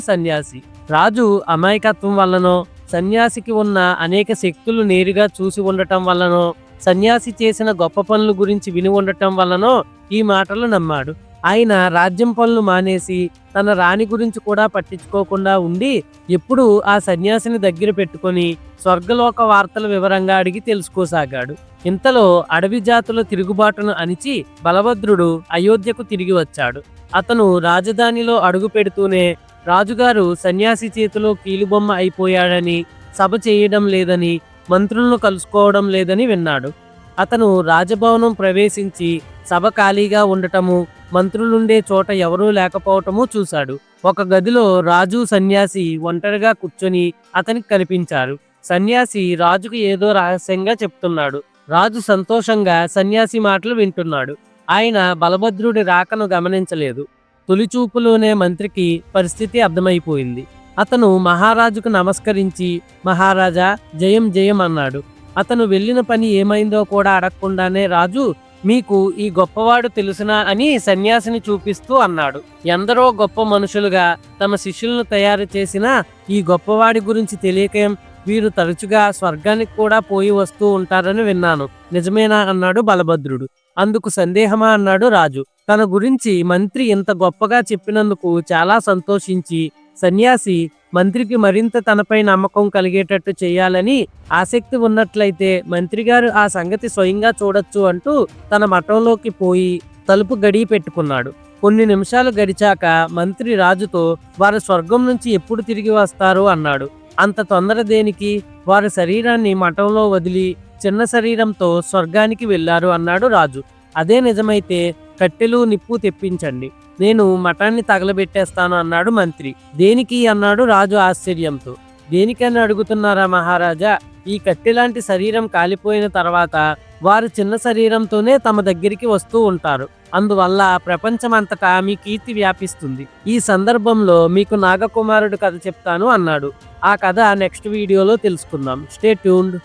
సన్యాసి. రాజు అమాయకత్వం వల్లనో సన్యాసికి ఉన్న అనేక శక్తులు నేరుగా చూసి ఉండటం వల్లనో సన్యాసి చేసిన గొప్ప పనుల గురించి విని ఉండటం వల్లనో ఈ మాటలు నమ్మాడు. ఆయన రాజ్యం పనులు మానేసి తన రాణి గురించి కూడా పట్టించుకోకుండా ఉండి ఎప్పుడూ ఆ సన్యాసిని దగ్గర పెట్టుకొని స్వర్గలోక వార్తల వివరంగా అడిగి తెలుసుకోసాగాడు. ఇంతలో అడవి జాతుల తిరుగుబాటును అణిచి బలభద్రుడు అయోధ్యకు తిరిగి వచ్చాడు. అతను రాజధానిలో అడుగు పెడుతూనే రాజుగారు సన్యాసి చేతిలో కీలుబొమ్మ అయిపోయాడని సభ చేయడం లేదని మంత్రులను కలుసుకోవడం లేదని విన్నాడు. అతను రాజభవనం ప్రవేశించి సభ ఖాళీగా ఉండటము మంత్రులుండే చోట ఎవరూ లేకపోవటము చూశాడు. ఒక గదిలో రాజు సన్యాసి ఒంటరిగా కూర్చొని అతనికి కనిపించారు. సన్యాసి రాజుకు ఏదో రహస్యంగా చెప్తున్నాడు. రాజు సంతోషంగా సన్యాసి మాటలు వింటున్నాడు. ఆయన బలభద్రుడి రాకను గమనించలేదు. తొలిచూపులోనే మంత్రికి పరిస్థితి అర్థమైపోయింది. అతను మహారాజుకు నమస్కరించి మహారాజా జయం జయం అన్నాడు. అతను వెళ్ళిన పని ఏమైందో కూడా అడగకుండానే రాజు మీకు ఈ గొప్పవాడు తెలుసునా అని సన్యాసిని చూపిస్తూ అన్నాడు. ఎందరో గొప్ప మనుషులుగా తమ శిష్యులను తయారు చేసిన ఈ గొప్పవాడి గురించి తెలియకేం వీరు తరచుగా స్వర్గానికి కూడా పోయి వస్తూ ఉంటారని విన్నాను. నిజమేనా అన్నాడు బలభద్రుడు. అందుకు సందేహమా అన్నాడు రాజు. తన గురించి మంత్రి ఇంత గొప్పగా చెప్పినందుకు చాలా సంతోషించి సన్యాసి మంత్రికి మరింత తనపై నమ్మకం కలిగేటట్టు చేయాలని ఆసక్తి ఉన్నట్లయితే మంత్రి గారు ఆ సంగతి స్వయంగా చూడొచ్చు అంటూ తన మఠంలోకి పోయి తలుపు గడియ పెట్టుకున్నాడు. కొన్ని నిమిషాలు గడిచాక మంత్రి రాజుతో వారు స్వర్గం నుంచి ఎప్పుడు తిరిగి వస్తారు? అన్నాడు. అంత తొందర దేనికి? వారి శరీరాన్ని మఠంలో వదిలి చిన్న శరీరంతో స్వర్గానికి వెళ్ళారు అన్నాడు రాజు. అదే నిజమైతే కట్టెలు నిప్పు తెప్పించండి. నేను మఠాన్ని తగలబెట్టేస్తాను అన్నాడు మంత్రి. దేనికి అన్నాడు రాజు ఆశ్చర్యంతో. దేనికని అడుగుతున్నారా మహారాజా? ఈ కట్టెలాంటి శరీరం కాలిపోయిన తర్వాత వారు చిన్న శరీరంతోనే తమ దగ్గరికి వస్తూ ఉంటారు. అందువల్ల ప్రపంచమంతటా మీ కీర్తి వ్యాపిస్తుంది. ఈ సందర్భంలో మీకు నాగకుమారుడు కథ చెప్తాను అన్నాడు. ఆ కథ నెక్స్ట్ వీడియోలో తెలుసుకుందాం. Stay tuned.